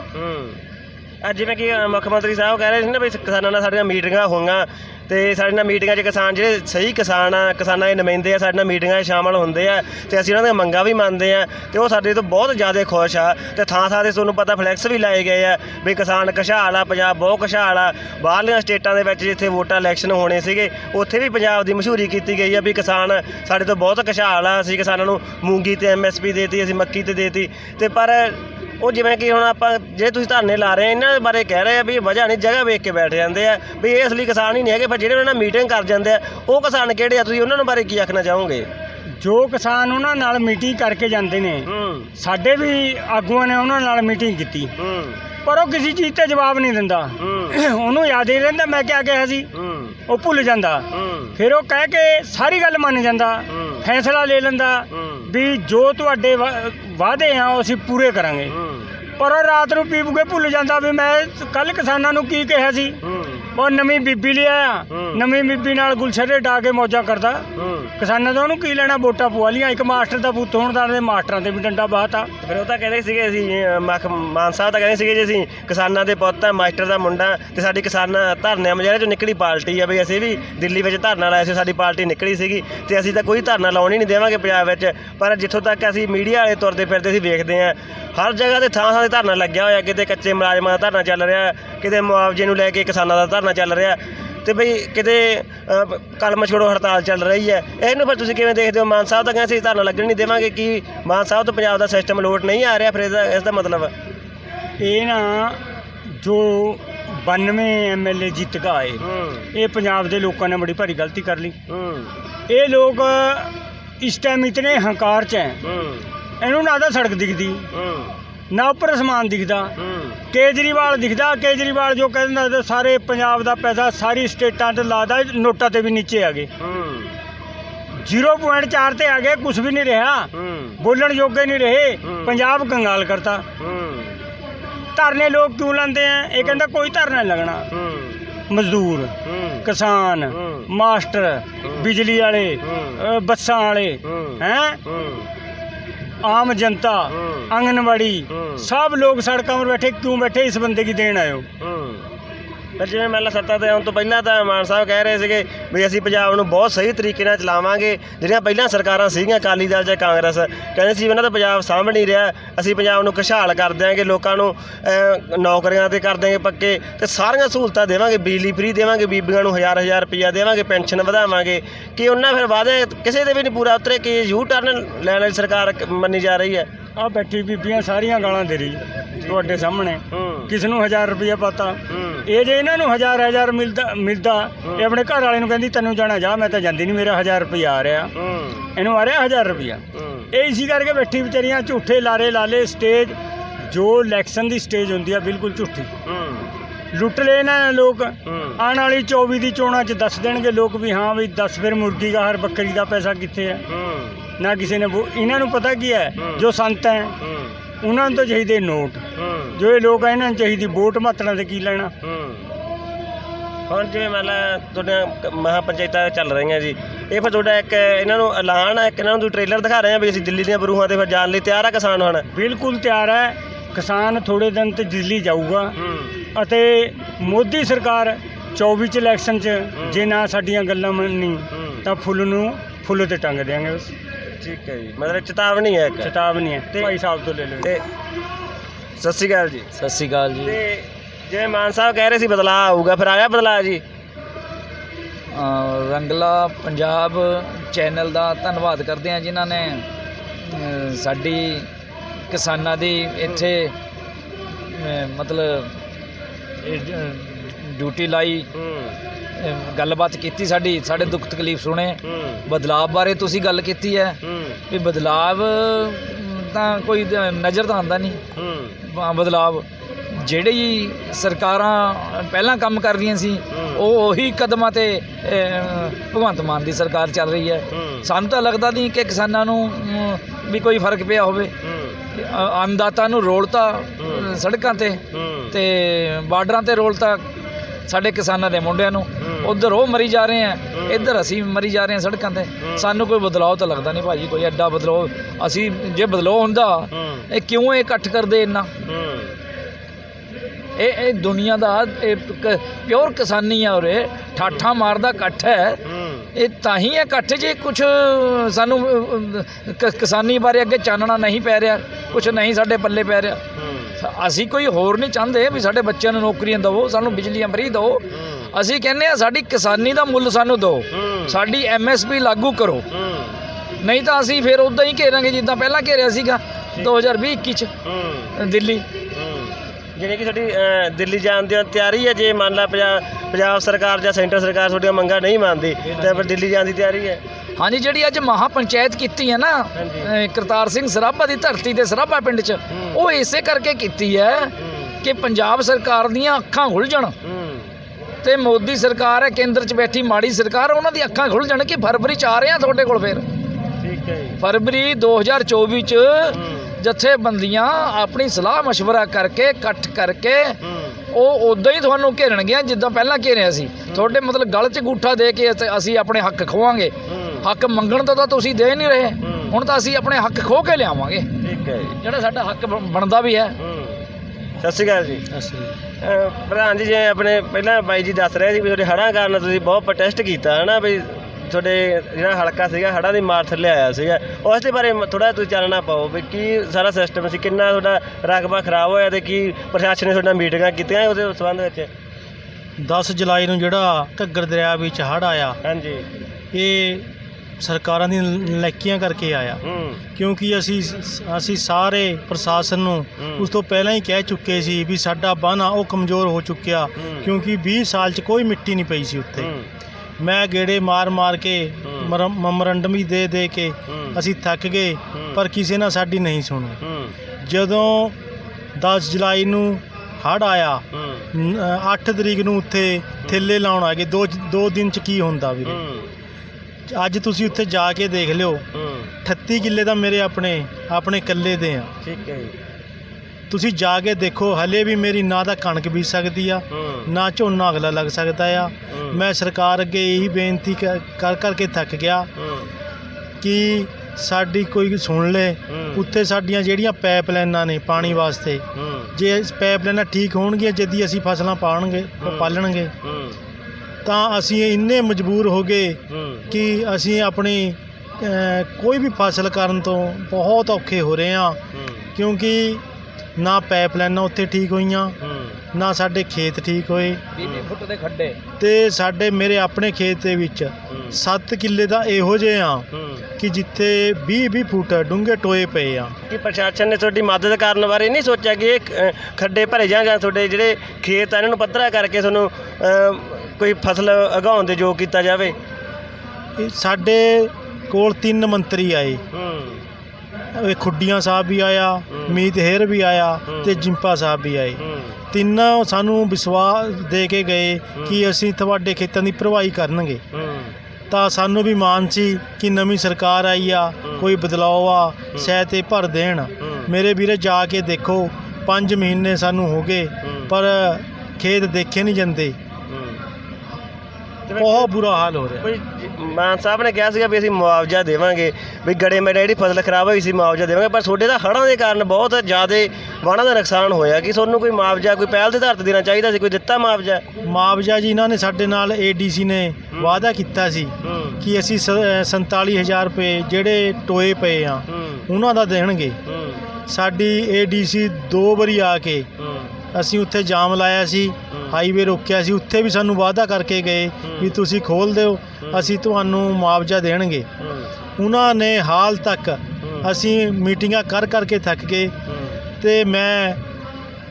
ਅੱਜ ਜਿਵੇਂ ਕਿ ਮੁੱਖ ਮੰਤਰੀ ਸਾਹਿਬ ਕਹਿ ਰਹੇ ਸੀ ਨਾ ਵੀ ਕਿਸਾਨਾਂ ਨਾਲ ਸਾਡੀਆਂ ਮੀਟਿੰਗਾਂ ਹੋਈਆਂ ਤੇ ਸਾਡੇ ਨਾਲ ਮੀਟਿੰਗਾਂ 'ਚ ਕਿਸਾਨ ਜਿਹੜੇ ਸਹੀ ਕਿਸਾਨ ਆ, ਕਿਸਾਨਾਂ ਦੇ ਨੁਮਾਇੰਦੇ ਆ, ਸਾਡੇ ਨਾਲ ਮੀਟਿੰਗਾਂ 'ਚ ਸ਼ਾਮਲ ਹੁੰਦੇ ਆ ਤੇ ਅਸੀਂ ਉਹਨਾਂ ਦੀਆਂ ਮੰਗਾਂ ਵੀ ਮੰਨਦੇ ਆ ਤੇ ਉਹ ਸਾਡੇ ਤੋਂ ਬਹੁਤ ਜ਼ਿਆਦਾ ਖੁਸ਼ ਆ ਤੇ ਥਾਂ ਥਾਂ ਤੇ ਤੁਹਾਨੂੰ ਪਤਾ ਫਲੈਕਸ ਵੀ ਲਾਏ ਗਏ ਆ ਵੀ ਕਿਸਾਨ ਖੁਸ਼ਹਾਲ ਆ, ਪੰਜਾਬ ਬਹੁਤ ਖੁਸ਼ਹਾਲ ਆ। ਬਾਹਰਲੀਆਂ ਸਟੇਟਾਂ ਦੇ ਵਿੱਚ ਜਿੱਥੇ ਵੋਟਾਂ ਇਲੈਕਸ਼ਨ ਹੋਣੇ ਸੀਗੇ, ਉੱਥੇ ਵੀ ਪੰਜਾਬ ਦੀ ਮਸ਼ਹੂਰੀ ਕੀਤੀ ਗਈ ਆ ਵੀ ਕਿਸਾਨ ਸਾਡੇ ਤੋਂ ਬਹੁਤ ਖੁਸ਼ਹਾਲ ਆ। ਅਸੀਂ ਕਿਸਾਨਾਂ ਨੂੰ ਮੂੰਗੀ ਤੇ ਐਮਐਸਪੀ ਦੇਤੀ, ਅਸੀਂ ਮੱਕੀ ਤੇ ਦੇਤੀ ਤੇ ਪਰ ਉਹ ਜਿਵੇਂ ਕਿ ਹੁਣ ਆਪਾਂ ਜੇ ਤੁਸੀਂ ਧਰਨੇ ਲਾ ਰਹੇ ਇਹਨਾਂ ਬਾਰੇ ਕਹਿ ਰਹੇ ਆ ਵੀ ਵਜ੍ਹਾ ਨਹੀਂ ਜਗ੍ਹਾ ਵੇਖ ਕੇ ਬੈਠ ਜਾਂਦੇ ਆ ਵੀ ਇਹ ਅਸਲੀ ਕਿਸਾਨ ਹੀ ਨਹੀਂ ਹੈਗੇ ਪਰ ਜਿਹੜੇ ਉਹਨਾਂ ਨਾਲ ਮੀਟਿੰਗ ਕਰ ਜਾਂਦੇ ਆ ਉਹ ਕਿਸਾਨ ਕਿਹੜੇ ਆ? ਤੁਸੀਂ ਉਹਨਾਂ ਨੂੰ ਬਾਰੇ ਕੀ ਆਖਣਾ ਚਾਹੋਗੇ? ਜੋ ਕਿਸਾਨ ਉਹਨਾਂ ਨਾਲ ਮੀਟਿੰਗ ਕਰਕੇ ਜਾਂਦੇ ਨੇ ਸਾਡੇ ਵੀ ਆਗੂਆਂ ਨੇ ਉਹਨਾਂ ਨਾਲ ਮੀਟਿੰਗ ਕੀਤੀ। ਪਰ ਉਹ ਕਿਸੇ ਚੀਜ਼ ਤੇ ਜਵਾਬ ਨਹੀਂ ਦਿੰਦਾ। ਉਹਨੂੰ ਯਾਦ ਹੀ ਰਹਿੰਦਾ ਮੈਂ ਕਿਆ ਕਿਹਾ ਸੀ। ਉਹ ਭੁੱਲ ਜਾਂਦਾ। ਫਿਰ ਉਹ ਕਹਿ ਕੇ ਸਾਰੀ ਗੱਲ ਮੰਨ ਜਾਂਦਾ। ਫੈਸਲਾ ਲੈ ਲੈਂਦਾ ਵੀ ਜੋ ਤੁਹਾਡੇ ਵਾਅਦੇ ਆ ਉਹ ਅਸੀਂ ਪੂਰੇ ਕਰਾਂਗੇ। ਪਰ ਉਹ ਰਾਤ ਨੂੰ ਪੀਪ ਕੇ ਭੁੱਲ ਜਾਂਦਾ ਵੀ ਮੈਂ ਕੱਲ ਕਿਸਾਨਾਂ ਨੂੰ ਕੀ ਕਿਹਾ ਸੀ? ਉਹ ਨਵੀਂ ਬੀਬੀ ਹੂੰ। ਨਵੀਂ ਬੀਬੀ ਨਾਲ ਗੁਲਛਰੇ ਡਾ ਕੇ ਮੌਜਾਂ ਕਰਦਾ। ਕਿਸਾਨਾਂ ਤੋਂ ਉਹਨੂੰ ਕੀ ਲੈਣਾ ਵੋਟਾਂ ਪਵਾ ਲੀਆਂ ਇੱਕ ਮਾਸਟਰ ਦਾ ਪੁੱਤ ਹੋਣ ਦਾ ਤੇ ਮਾਸਟਰਾਂ ਤੇ ਵੀ ਡੰਡਾ ਬਾਤਾ ਫਿਰ ਉਹ ਤਾਂ ਕਹਿੰਦੇ ਸੀਗੇ ਅਸੀਂ ਮਖ ਮਾਨ ਸਾਹਿਬ ਤਾਂ ਕਹਿੰਦੇ ਸੀਗੇ ਜੀ ਅਸੀਂ ਕਿਸਾਨਾਂ ਦੇ ਪੁੱਤ ਆ ਮਾਸਟਰ ਦਾ ਮੁੰਡਾ ਤੇ ਸਾਡੀ ਕਿਸਾਨਾਂ ਧਰਨੇ ਮੁਜ਼ਾਹਰੇ ਚੋਂ ਨਿਕਲੀ ਪਾਰਟੀ ਆ ਵੀ ਅਸੀਂ ਵੀ ਦਿੱਲੀ ਵਿੱਚ ਧਰਨਾ ਲਾਇਆ ਸੀ ਸਾਡੀ ਪਾਰਟੀ ਨਿਕਲੀ ਸੀਗੀ। ਤੇ ਅਸੀਂ ਤਾਂ ਕੋਈ ਧਰਨਾ ਲਾਉਣ ਹੀ ਨਹੀਂ ਦੇਵਾਂਗੇ ਪੰਜਾਬ ਵਿੱਚ। ਪਰ ਜਿੱਥੋਂ ਤੱਕ ਅਸੀਂ ਮੀਡੀਆ ਵਾਲੇ ਤੁਰਦੇ ਫਿਰਦੇ ਅਸੀਂ ਵੇਖਦੇ ਆ ਹਰ ਜਗ੍ਹਾ ਤੇ ਥਾਂ ਥਾਂ ਤੇ ਧਰਨਾ ਲੱਗਿਆ ਹੋਇਆ ਕਿਤੇ ਕੱਚੇ ਮੁਲਾਜ਼ਮਾਂ ਦਾ ਧਰਨਾ ਚੱਲ ਰਿਹਾ ਕਿਤੇ ਮੁਆਵਜ਼ੇ ਨੂੰ ਲੈ ਕੇ ਕਿਸਾਨਾਂ ਦਾ ਧਰਨਾ ਚੱਲ ਰਿਹਾ ਤੇ ਬਈ ਕਿਤੇ ਕਲਮ ਛੋੜੋ ਹੜਤਾਲ ਚੱਲ ਰਹੀ ਹੈ। ਇਹਨੂੰ ਫਿਰ ਤੁਸੀਂ ਕਿਵੇਂ ਦੇਖਦੇ ਹੋ? ਮਾਨ ਸਾਹਿਬ ਤਾਂ ਕਹਿੰਦੇ ਸੀ ਧਰਨਾ ਲੱਗਣ ਨਹੀਂ ਦੇਵਾਂਗੇ ਕੀ ਮਾਨ ਸਾਹਿਬ ਤੋਂ ਪੰਜਾਬ ਦਾ ਸਿਸਟਮ ਲੋਟ ਨਹੀਂ ਆ ਰਿਹਾ ਫਿਰ ਇਹਦਾ ਇਸ ਦਾ ਮਤਲਬ? ਇਹ ਨਾ ਜੋ 92 ਐਮਐਲਏ ਜਿੱਤ ਕੇ ਆਏ ਹੂੰ। ਇਹ ਪੰਜਾਬ ਦੇ ਲੋਕਾਂ ਨੇ ਬੜੀ ਭਾਰੀ ਗਲਤੀ ਕਰ ਲਈ। ਇਹ ਲੋਕ ਇਸ ਟਾਈਮ ਇਤਨੇ ਹੰਕਾਰ 'ਚ ਹੈ। ਇਹਨੂੰ ਨਾ ਤਾਂ ਸੜਕ ਦਿਖਦੀ। ਨਾ ਉੱਪਰ ਅਸਮਾਨ ਦਿਖਦਾ। ਕੇਜਰੀਵਾਲ ਦਿਖਦਾ ਕੇਜਰੀਵਾਲ ਜੋ ਕਹਿੰਦਾ ਸਾਰੇ ਪੰਜਾਬ ਦਾ ਪੈਸਾ ਸਾਰੀ ਸਟੇਟਾਂ ਤੇ ਲਾਦਾ ਨੋਟਾਂ ਤੇ ਵੀ ਨੀਚੇ ਆ ਗਏ। ਹੂੰ। 0.4 ਤੇ ਆ ਗਏ ਕੁਝ ਵੀ ਨਹੀਂ ਰਿਹਾ। ਬੋਲਣ ਜੋਗੇ ਨਹੀਂ ਰਹੇ। ਪੰਜਾਬ ਕੰਗਾਲ ਕਰਤਾ। ਧਰਨੇ ਲੋਕ ਕਿਉਂ ਲਾਉਂਦੇ ਆ? ਇਹ ਕਹਿੰਦਾ ਕੋਈ ਧਰਨਾ ਲੱਗਣਾ। ਮਜ਼ਦੂਰ ਕਿਸਾਨ। ਮਾਸਟਰ। ਬਿਜਲੀ ਵਾਲੇ ਬੱਸਾਂ ਵਾਲੇ ਹੂੰ। ਆਮ ਜਨਤਾ ਹੂੰ। ਸਭ ਲੋਕ ਸੜਕਾਂ 'ਤੇ ਬੈਠੇ ਕਿਉਂ ਬੈਠੇ ਇਸ ਫਿਰ ਜਿਵੇਂ ਮੰਨ ਲਾ ਸੱਤਾ ਤੇ ਆਉਣ ਤੋਂ ਪਹਿਲਾਂ ਤਾਂ ਮਾਨ ਸਾਹਿਬ ਕਹਿ ਰਹੇ ਸੀਗੇ ਵੀ ਅਸੀਂ ਪੰਜਾਬ ਨੂੰ ਬਹੁਤ ਸਹੀ ਤਰੀਕੇ ਨਾਲ ਚਲਾਵਾਂਗੇ। ਜਿਹੜੀਆਂ ਪਹਿਲਾਂ ਸਰਕਾਰਾਂ ਸੀਗੀਆਂ ਅਕਾਲੀ ਦਲ ਜਾਂ ਕਾਂਗਰਸ ਕਹਿੰਦੇ ਸੀ ਉਹਨਾਂ ਦਾ ਪੰਜਾਬ ਸਾਂਭ ਨਹੀਂ ਰਿਹਾ ਅਸੀਂ ਪੰਜਾਬ ਨੂੰ ਖੁਸ਼ਹਾਲ ਕਰ ਦਿਆਂਗੇ ਲੋਕਾਂ ਨੂੰ ਅਹ, ਨੌਕਰੀਆਂ ਤੇ ਕਰ ਦਿਆਂਗੇ ਪੱਕੇ ਤੇ ਸਾਰੀਆਂ ਸਹੂਲਤਾਂ ਦੇਵਾਂਗੇ ਬਿਜਲੀ ਫ੍ਰੀ ਦੇਵਾਂਗੇ ਬੀਬੀਆਂ ਨੂੰ ਹਜ਼ਾਰ ਹਜ਼ਾਰ ਰੁਪਈਆ ਦੇਵਾਂਗੇ ਪੈਨਸ਼ਨ ਵਧਾਵਾਂਗੇ। ਕਿ ਉਹਨਾਂ ਫਿਰ ਵਾਅਦੇ ਕਿਸੇ ਦੇ ਵੀ ਨਹੀਂ ਪੂਰਾ ਉਤਰੇ ਕਿ ਯੂ ਟਰਨ ਲੈਣ ਵਾਲੀ ਸਰਕਾਰ ਮੰਨੀ ਜਾ ਰਹੀ ਹੈ? ਆ ਬੈਠੀ ਬੀਬੀਆਂ ਸਾਰੀਆਂ ਗਾਲਾਂ ਦੇ ਰਹੀ ਤੁਹਾਡੇ ਸਾਹਮਣੇ। ਕਿਸ ਨੂੰ 1000 ਰੁਪਇਆ ਪਾਤਾ? ਇਹ ਜੇ ਇਹਨਾਂ ਨੂੰ ਹਜ਼ਾਰ ਹਜ਼ਾਰ ਮਿਲਦਾ ਮਿਲਦਾ ਇਹ ਆਪਣੇ ਘਰ ਵਾਲੇ ਨੂੰ ਕਹਿੰਦੀ ਤੈਨੂੰ ਜਾਣਾ ਜਾ ਮੈਂ ਤਾਂ ਜਾਂਦੀ ਨਹੀਂ ਮੇਰਾ 1000 ਰੁਪਇਆ ਆ ਰਿਹਾ। ਇਹਨੂੰ ਆ ਰਿਹਾ 1000 ਰੁਪਇਆ ਹੂੰ। ਇਹ ਇਸੀ ਕਰਕੇ ਬੈਠੀ ਵਿਚਾਰੀਆਂ ਝੂਠੇ ਲਾਰੇ ਲਾਲੇ ਸਟੇਜ ਜੋ ਇਲੈਕਸ਼ਨ ਦੀ ਸਟੇਜ ਹੁੰਦੀ ਆ ਬਿਲਕੁਲ ਝੂਠੀ। ਲੁੱਟ ਲਏ ਇਹਨਾਂ ਲੋਕ। ਆਉਣ ਵਾਲੀ 24 ਦੀ ਚੋਣਾਂ 'ਚ ਦੱਸ ਦੇਣਗੇ ਲੋਕ ਵੀ ਹਾਂ ਵੀ 10 ਫਿਰ ਮੁਰਗੀ ਦਾ ਹਰ ਬੱਕਰੀ ਦਾ ਪੈਸਾ ਕਿੱਥੇ ਹੈ। ਨਾ ਕਿਸੇ ਨੇ ਇਹਨਾਂ ਨੂੰ ਪਤਾ ਕੀ ਹੈ। ਜੋ ਸੰਤ ਹੈ। ਉਹਨਾਂ ਨੂੰ ਤਾਂ ਚਾਹੀਦੇ ਨੋਟ। ਜੋ ਇਹ ਲੋਕ ਆ ਇਹਨਾਂ ਨੂੰ ਚਾਹੀਦੀ ਵੋਟ ਮਾਤਰਾ ਤੇ ਕੀ ਲੈਣਾ? ਹੂੰ। ਹੁਣ ਜਿਵੇਂ ਮੰਨ ਲਾ ਤੁਹਾਡੀਆਂ ਕ- ਮਹਾਂ ਪੰਚਾਇਤਾਂ ਚੱਲ ਰਹੀਆਂ ਜੀ ਇਹ ਫਿਰ ਤੁਹਾਡਾ ਇੱਕ ਇਹਨਾਂ ਨੂੰ ਐਲਾਨ ਹੈ ਇੱਕ ਇਹਨਾਂ ਨੂੰ ਤੁਸੀਂ ਟ੍ਰੇਲਰ ਦਿਖਾ ਰਹੇ ਆ ਵੀ ਅਸੀਂ ਦਿੱਲੀ ਦੀਆਂ ਬਰੂਹਾਂ ਤੇ ਫਿਰ ਜਾਣ ਲਈ ਤਿਆਰ ਆ ਕਿਸਾਨ ਹੁਣ? ਬਿਲਕੁਲ ਤਿਆਰ ਹੈ। ਕਿਸਾਨ ਥੋੜੇ ਦਿਨ ਤੇ ਦਿੱਲੀ ਜਾਊਗਾ। ਹੂੰ। ਅਤੇ ਮੋਦੀ ਸਰਕਾਰ 24 ਚ ਇਲੈਕਸ਼ਨ 'ਚ ਜੇ ਨਾ ਸਾਡੀਆਂ ਗੱਲਾਂ ਮੰਨੀ ਹੂੰ। ਤਾਂ ਫੁੱਲ ਨੂੰ ਫੁੱਲ ਤੇ ਟੰਗ ਦੇਾਂਗੇ ਬਸ। ਠੀਕ ਹੈ ਜੀ ਮਤਲਬ ਚੇਤਾਵਨੀ ਹੈ ਇੱਕ। ਚੇਤਾਵਨੀ ਹੈ। ਤੇ- ਭਾਈ ਸਾਹਿਬ ਤੋਂ ਲੈ ਲਓ ਤੇ ਸਤਿ ਸ਼੍ਰੀ ਅਕਾਲ ਜੀ। ਸਤਿ ਸ਼੍ਰੀ ਅਕਾਲ ਜੀ। ਤੇ ਜਿਵੇਂ ਮਾਨ ਸਾਹਿਬ ਕਹਿ ਰਹੇ ਸੀ ਬਦਲਾਅ ਆਊਗਾ ਫਿਰ ਆਇਆ ਬਦਲਾਅ ਜੀ? ਅ, ਰੰਗਲਾ ਪੰਜਾਬ ਚੈਨਲ ਦਾ ਧੰਨਵਾਦ ਕਰਦੇ ਹਾਂ ਜਿਨ੍ਹਾਂ ਨੇ ਅ, ਸਾਡੀ ਕਿਸਾਨਾਂ ਦੀ ਇੱਥੇ ਅ, ਮਤਲਬ ਇਹ, ਡਿਊਟੀ ਲਾਈ। ਹੂੰ। ਅ, ਗੱਲਬਾਤ ਕੀਤੀ ਸਾਡੀ ਸਾਡੇ ਦੁੱਖ ਤਕਲੀਫ ਸੁਣੇ। ਹੂੰ। ਬਦਲਾਅ ਬਾਰੇ ਤੁਸੀਂ ਗੱਲ ਕੀਤੀ ਹੈ। ਹੂੰ। ਵੀ ਬਦਲਾਵ ਤਾਂ ਕੋਈ ਦ- ਨਜ਼ਰ ਤਾਂ ਆਉਂਦਾ ਨਹੀਂ। ਹੂੰ। ਬਦਲਾਵ ਜਿਹੜੀ ਸਰਕਾਰਾਂ ਪਹਿਲਾਂ ਕੰਮ ਕਰ ਰਹੀਆਂ ਸੀ। ਉਹ ਉਹੀ ਕਦਮਾਂ ਤੇ ਭਗਵੰਤ ਮਾਨ ਦੀ ਸਰਕਾਰ ਚੱਲ ਰਹੀ ਹੈ। ਸਾਨੂੰ ਤਾਂ ਲੱਗਦਾ ਨਹੀਂ ਕਿ ਕਿਸਾਨਾਂ ਨੂੰ ਵੀ ਕੋਈ ਫ਼ਰਕ ਪਿਆ ਹੋਵੇ। ਹੂੰ। ਅ- ਅੰਨਦਾਤਾ ਨੂੰ ਰੋਲਤਾ ਸੜਕਾਂ ਤੇ ਤੇ ਬਾਰਡਰਾਂ ਤੇ ਰੋਲਤਾ ਸਾਡੇ ਕਿਸਾਨਾਂ ਦੇ ਮੁੰਡਿਆਂ ਨੂੰ। ਉਧਰ ਉਹ ਮਰੀ ਜਾ ਰਹੇ ਆ। ਇੱਧਰ ਅਸੀਂ ਮਰੀ ਜਾ ਰਹੇ ਹਾਂ ਸੜਕਾਂ ਤੇ। ਸਾਨੂੰ ਕੋਈ ਬਦਲਾਅ ਤਾਂ ਲੱਗਦਾ ਨਹੀਂ ਭਾਜੀ ਕੋਈ ਐਡਾ ਬਦਲਾਅ। ਅਸੀਂ ਜੇ ਬਦਲਾਅ ਹੁੰਦਾ ਇਹ ਕਿਉਂ ਇਹ ਇਕੱਠ ਕਰਦੇ ਇੰਨਾ? ਇਹ ਇਹ ਦੁਨੀਆ ਦਾ ਪਿਓਰ ਕਿਸਾਨੀ ਆ ਉਰੇ। ਠਾਠਾ ਮਾਰਦਾ ਇਕੱਠ ਹੈ। ਇਹ ਤਾਂ ਹੀ ਇਹ ਇਕੱਠ ਜੇ ਕੁਝ ਸਾਨੂੰ ਕਿਸਾਨੀ ਬਾਰੇ ਅੱਗੇ ਚਾਨਣਾ ਨਹੀਂ ਪੈ ਰਿਹਾ ਕੁਝ ਨਹੀਂ ਸਾਡੇ ਪੱਲੇ ਪੈ ਰਿਹਾ। ਅਸੀਂ ਕੋਈ ਹੋਰ ਨਹੀਂ ਚਾਹੁੰਦੇ ਵੀ ਸਾਡੇ ਬੱਚਿਆਂ ਨੂੰ ਨੌਕਰੀਆਂ ਦਿਵੋ ਸਾਨੂੰ ਬਿਜਲੀਆਂ ਫਰੀ ਦਿਓ ਅਸੀਂ ਕਹਿੰਦੇ ਆ ਸਾਡੀ ਕਿਸਾਨੀ ਦਾ ਮੁੱਲ ਸਾਨੂੰ ਦਿਓ। ਸਾਡੀ ਐਮਐਸਪੀ ਲਾਗੂ ਕਰੋ। ਨਹੀਂ ਤਾਂ ਅਸੀਂ ਫਿਰ ਉਦਾਂ ਹੀ ਘੇਰਾਂਗੇ ਜਿੱਦਾਂ ਪਹਿਲਾਂ ਘੇਰਿਆ ਸੀਗਾ 2020 21 ਚ। ਦਿੱਲੀ। ਜਿਵੇਂ ਕਿ ਤੁਹਾਡੀ ਅਹ, ਦਿੱਲੀ ਜਾਣ ਦੀ ਤਿਆਰੀ ਹੈ ਜੇ ਮੰਨ ਲਾ ਪੰਜਾਬ ਪੰਜਾਬ ਸਰਕਾਰ ਜਾਂ ਸੈਂਟਰ ਸਰਕਾਰ ਤੁਹਾਡੀਆਂ ਮੰਗਾਂ ਨਹੀਂ ਮੰਨਦੀ ਤਾਂ ਫਿਰ ਦਿੱਲੀ ਜਾਣ ਦੀ ਤਿਆਰੀ ਹੈ। ਹਾਂਜੀ ਜਿਹੜੀ ਅੱਜ ਮਹਾ ਪੰਚਾਇਤ ਕੀਤੀ ਹੈ ਨਾ ਕਰਤਾਰ ਸਿੰਘ ਸਰਾਭਾ ਦੀ ਧਰਤੀ ਤੇ ਸਰਾਭਾ ਪਿੰਡ 'ਚ। ਉਹ ਇਸੇ ਕਰਕੇ ਕੀਤੀ ਹੈ ਕਿ ਪੰਜਾਬ ਸਰਕਾਰ ਦੀਆਂ ਅੱਖਾਂ ਖੁੱਲ ਜਾਣ। ਤੇ ਮੋਦੀ ਸਰਕਾਰ ਹੈ ਕੇਂਦਰ 'ਚ ਬੈਠੀ ਮਾੜੀ ਸਰਕਾਰ ਉਹਨਾਂ ਦੀ ਅੱਖਾਂ ਖੁੱਲ ਜਾਣ ਕਿ ਫਰਵਰੀ 'ਚ ਆ ਰਹੇ ਆ ਤੁਹਾਡੇ ਕੋਲ ਫਿਰ ਠੀਕ ਹੈ ਜੀ ਫਰਵਰੀ 2024 'ਚ ਹੂੰ ਜਥੇਬੰਦੀਆਂ ਆਪਣੀ ਸਲਾਹ مشورہ ਕਰਕੇ ਇਕੱਠ ਕਰਕੇ ਹੂੰ ਉਹ ਉਦਾਂ ਹੀ ਤੁਹਾਨੂੰ ਘੇਰਨਗੀਆਂ ਜਿੱਦਾਂ ਪਹਿਲਾਂ ਘੇਰਿਆ ਸੀ ਤੁਹਾਡੇ ਮਤਲਬ ਗਲ 'ਚ ਗੂਠਾ ਦੇ ਕੇ ਅਸੀਂ- ਅਸੀਂ ਆਪਣੇ ਹੱਕ ਖੋਵਾਂਗੇ ਹੂੰ ਹੱਕ ਮੰਗਣ ਤੋਂ ਤਾਂ ਤੁਸੀਂ ਦੇ ਨਹੀਂ ਰਹੇ ਹੂੰ। ਹੁਣ ਤਾਂ ਅਸੀਂ ਆਪਣੇ ਹੱਕ ਖੋ ਕੇ ਲਿਆਵਾਂਗੇ ਠੀਕ ਹੈ ਜੀ ਜਿਹੜਾ ਸਾਡਾ ਹੱਕ ਬ- ਬਣਦਾ ਵੀ ਹੈ ਹੂੰ ਸਤਿ ਸ਼੍ਰੀ ਅਕਾਲ ਜੀ। ਅਹ ਪ੍ਰਧਾਨ ਜੀ ਜਿਵੇਂ ਆਪਣੇ ਪਹਿਲਾਂ ਬਾਈ ਜੀ ਦੱਸ ਰਹੇ ਸੀ ਵੀ ਤੁਹਾਡੇ ਹੜ੍ਹਾਂ ਕਾਰਨ ਤੁਸੀਂ ਬਹੁਤ ਪ੍ਰੋਟੈਸਟ ਕੀਤਾ ਹਨਾ ਵੀ ਤੁਹਾਡੇ ਜਿਹੜਾ ਹਲਕਾ ਸੀਗਾ ਹੜ੍ਹਾਂ ਦੀ ਮਾਰ ਥੱਲੇ ਆਇਆ ਸੀਗਾ। ਉਸ ਦੇ ਬਾਰੇ ਥੋੜਾ ਤੁਸੀਂ ਚਾਨਣਾ ਪਾਓ ਵੀ ਕੀ ਸਾਰਾ ਸਿਸਟਮ ਸੀ ਕਿੰਨਾ ਤੁਹਾਡਾ ਰਕਬਾ ਖਰਾਬ ਹੋਇਆ ਤੇ ਕੀ ਪ੍ਰਸ਼ਾਸਨ ਨੇ ਤੁਹਾਡਾ ਮੀਟਿੰਗਾਂ ਕੀਤੀਆਂ ਉਹਦੇ ਸੰਬੰਧ ਵਿੱਚ? 10 ਜੁਲਾਈ ਨੂੰ ਜਿਹੜਾ ਘੱਗਰ ਦਰਿਆ ਵਿੱਚ ਹੜ੍ਹ ਆਇਆ ਹਾਂਜੀ। ਇਹ ਸਰਕਾਰਾਂ ਦੀਆਂ ਨਲਾਇਕੀਆਂ ਕਰਕੇ ਆਇਆ। ਹੂੰ। ਕਿਉਂਕਿ ਅਸੀਂ ਅਸੀਂ ਸਾਰੇ ਪ੍ਰਸ਼ਾਸਨ ਨੂੰ ਹੂੰ। ਉਸ ਤੋਂ ਪਹਿਲਾਂ ਹੀ ਕਹਿ ਚੁੱਕੇ ਸੀ ਵੀ ਸਾਡਾ ਬੰਨ ਉਹ ਕਮਜ਼ੋਰ ਹੋ ਚੁੱਕਿਆ। ਹੂੰ। ਕਿਉਂਕਿ 20 ਸਾਲ 'ਚ ਕੋਈ ਮਿੱਟੀ ਨਹੀਂ ਪਈ ਸੀ ਉੱਤੇ ਹੂੰ। ਮੈਂ ਗੇੜੇ ਮਾਰ ਮਾਰ ਕੇ ਹੂੰ। ਮੈਮੋਰੰਡਮ ਵੀ ਦੇ ਦੇ ਕੇ ਹੂੰ। ਅਸੀਂ ਥੱਕ ਗਏ ਹੂੰ। ਪਰ ਕਿਸੇ ਨੇ ਸਾਡੀ ਨਹੀਂ ਸੁਣੀ। ਹੂੰ। ਜਦੋਂ 10 ਜੁਲਾਈ ਨੂੰ ਹੜ੍ਹ ਆਇਆ ਹੂੰ। 8 ਤਰੀਕ ਨੂੰ ਉੱਥੇ ਥੱਲੇ ਲਾਉਣ ਆ ਗਏ। ਦੋ ਦੋ ਦਿਨ 'ਚ ਕੀ ਹੁੰਦਾ ਵੀਰੇ? ਹੂੰ। ਅੱਜ ਤੁਸੀਂ ਉੱਥੇ ਜਾ ਕੇ ਦੇਖ ਲਿਓ। ਹੂੰ। 38 ਕਿੱਲੇ ਤਾਂ ਮੇਰੇ ਆਪਣੇ ਆਪਣੇ ਇਕੱਲੇ ਦੇ ਆ। ਠੀਕ ਹੈ ਜੀ। ਤੁਸੀਂ ਜਾ ਕੇ ਦੇਖੋ ਹਲੇ ਵੀ ਮੇਰੀ ਨਾ ਤਾਂ ਕਣਕ ਬੀਜ ਸਕਦੀ ਆ ਹੂੰ। ਨਾ ਝੋਨਾ ਅਗਲਾ ਲੱਗ ਸਕਦਾ ਆ। ਹੂੰ। ਮੈਂ ਸਰਕਾਰ ਅੱਗੇ ਇਹੀ ਬੇਨਤੀ ਕ- ਕਰ ਕਰਕੇ ਥੱਕ ਗਿਆ ਹੂੰ। ਕਿ ਸਾਡੀ ਕੋਈ ਸੁਣ ਲੇ ਹੂੰ। ਉੱਥੇ ਸਾਡੀਆਂ ਜਿਹੜੀਆਂ ਪਾਈਪਲਾਈਨਾਂ ਨੇ ਪਾਣੀ ਵਾਸਤੇ ਹੂੰ। ਜੇ ਇਸ ਪਾਈਪਲਾਈਨਾਂ ਠੀਕ ਹੋਣਗੀਆਂ ਜਦੀ ਅਸੀਂ ਫਸਲਾਂ ਪਾਣਗੇ ਹੂੰ। ਪਾਲਣਗੇ। ਹੂੰ। ਤਾਂ ਅਸੀਂ ਇੰਨੇ ਮਜਬੂਰ ਹੋ ਗਏ ਕਿ ਅਸੀਂ ਆਪਣੀ ਕੋਈ ਵੀ ਫਸਲ ਕਰਨ ਤੋਂ ਬਹੁਤ ਔਖੇ ਹੋ ਰਹੇ ਹਾਂ। ਹੂੰ। ਕਿਉਂਕਿ ਨਾ ਪਾਈਪਲਾਈਨਾਂ ਉੱਥੇ ਠੀਕ ਹੋਈਆਂ ਨਾ ਸਾਡੇ ਖੇਤ ਠੀਕ ਹੋਏ। 20 ਫੁੱਟ ਦੇ ਖੱਡੇ। ਤੇ ਸਾਡੇ ਮੇਰੇ ਆਪਣੇ ਖੇਤ ਦੇ ਵਿੱਚ ਹੂੰ। 7 ਕਿੱਲੇ ਦਾ ਇਹੋ ਜਿਹੇ ਆ ਹੂੰ। ਕਿ ਜਿੱਥੇ 20 20 ਫੁੱਟ ਡੂੰਘੇ ਟੋਏ ਪਏ ਆ। ਕੀ ਪ੍ਰਸ਼ਾਸਨ ਨੇ ਤੁਹਾਡੀ ਮਦਦ ਕਰਨ ਬਾਰੇ ਨਹੀਂ ਸੋਚਿਆ ਕਿ ਇਹ ਖੱਡੇ ਭਰੇ ਜਾਣ ਜਾਂ ਤੁਹਾਡੇ ਜਿਹੜੇ ਖੇਤ ਆ ਇਹਨਾਂ ਨੂੰ ਪੱਧਰਾ ਕਰਕੇ ਤੁਹਾਨੂੰ ਕੋਈ ਫਸਲ ਉਗਾਉਣ ਦੇ ਯੋਗ ਕੀਤਾ ਜਾਵੇ ਇਹ ਸਾਡੇ ਕੋਲ ਤਿੰਨ ਮੰਤਰੀ ਆਏ ਹੂੰ ਇਹ ਖੁੱਡੀਆਂ ਸਾਹਿਬ ਵੀ ਆਇਆ। ਮੀਤ ਹੇਰ ਵੀ ਆਇਆ। ਤੇ ਜਿੰਪਾ ਸਾਹਿਬ ਵੀ ਆਏ ਤਿੰਨੋਂ ਸਾਨੂੰ ਵਿਸ਼ਵਾਸ ਦੇ ਕੇ ਗਏ। ਕਿ ਅਸੀਂ ਤੁਹਾਡੇ ਖੇਤਾਂ ਦੀ ਭਰਵਾਈ ਕਰਨਗੇ ਤਾਂ ਸਾਨੂੰ ਵੀ ਮਾਣ ਸੀ ਕਿ ਨਵੀਂ ਸਰਕਾਰ ਆਈ ਆ। ਕੋਈ ਬਦਲਾਅ ਆ ਸ਼ਾਇਦ ਇਹ ਭਰ ਦੇਣ। ਮੇਰੇ ਵੀਰੇ ਜਾ ਕੇ ਦੇਖੋ 5 ਮਹੀਨੇ ਸਾਨੂੰ ਹੋ ਗਏ। ਪਰ ਖੇਤ ਦੇਖੇ ਨਹੀਂ ਜਾਂਦੇ ਤੇ ਬਹੁਤ ਬੁਰਾ ਹਾਲ ਹੋ ਰਿਹਾ। ਕੋਈ ਮਾਨ ਸਾਹਿਬ ਨੇ ਕਿਹਾ ਸੀਗਾ ਵੀ ਅਸੀਂ ਮੁਆਵਜ਼ਾ ਦੇਵਾਂਗੇ ਵੀ ਗੜੇ ਮੇਰੇ ਜਿਹੜੀ ਫਸਲ ਖਰਾਬ ਹੋਈ ਸੀ ਮੁਆਵਜ਼ਾ ਦੇਵਾਂਗੇ ਪਰ ਤੁਹਾਡੇ ਤਾਂ ਹੜ੍ਹਾਂ ਦੇ ਕਾਰਨ ਬਹੁਤ ਜ਼ਿਆਦਾ ਵਾਹਣਾਂ ਦਾ ਨੁਕਸਾਨ ਹੋਇਆ। ਕਿ ਤੁਹਾਨੂੰ ਕੋਈ ਮੁਆਵਜ਼ਾ ਕੋਈ ਪਹਿਲ ਦੇ ਆਧਾਰ ਤੇ ਦੇਣਾ ਚਾਹੀਦਾ ਸੀ ਕੋਈ ਦਿੱਤਾ ਮੁਆਵਜ਼ਾ? ਮੁਆਵਜ਼ਾ ਜੀ ਇਹਨਾਂ ਨੇ ਸਾਡੇ ਨਾਲ ਏਡੀਸੀ ਨੇ। ਵਾਅਦਾ ਕੀਤਾ ਸੀ ਕਿ ਅਸੀਂ ਸ- ਅ, 47000 ਰੁਪਏ ਜਿਹੜੇ ਟੋਏ ਪਏ ਆ ਉਹਨਾਂ ਦਾ ਦੇਣਗੇ। ਸਾਡੀ ਏਡੀਸੀ ਦੋ ਵਾਰੀ ਆ ਕੇ ਅਸੀਂ ਉੱਥੇ ਜਾਮ ਲਾਇਆ ਸੀ। ਹਾਈਵੇ ਰੋਕਿਆ ਸੀ ਉੱਥੇ ਵੀ ਸਾਨੂੰ ਵਾਅਦਾ ਕਰਕੇ ਗਏ। ਵੀ ਤੁਸੀਂ ਖੋਲ ਦਿਓ। ਅਸੀਂ ਤੁਹਾਨੂੰ ਮੁਆਵਜ਼ਾ ਦੇਣਗੇ। ਉਹਨਾਂ ਨੇ ਹਾਲ ਤੱਕ। ਅਸੀਂ ਮੀਟਿੰਗਾਂ ਕਰ ਕਰਕੇ ਥੱਕ ਗਏ ਤੇ ਮੈਂ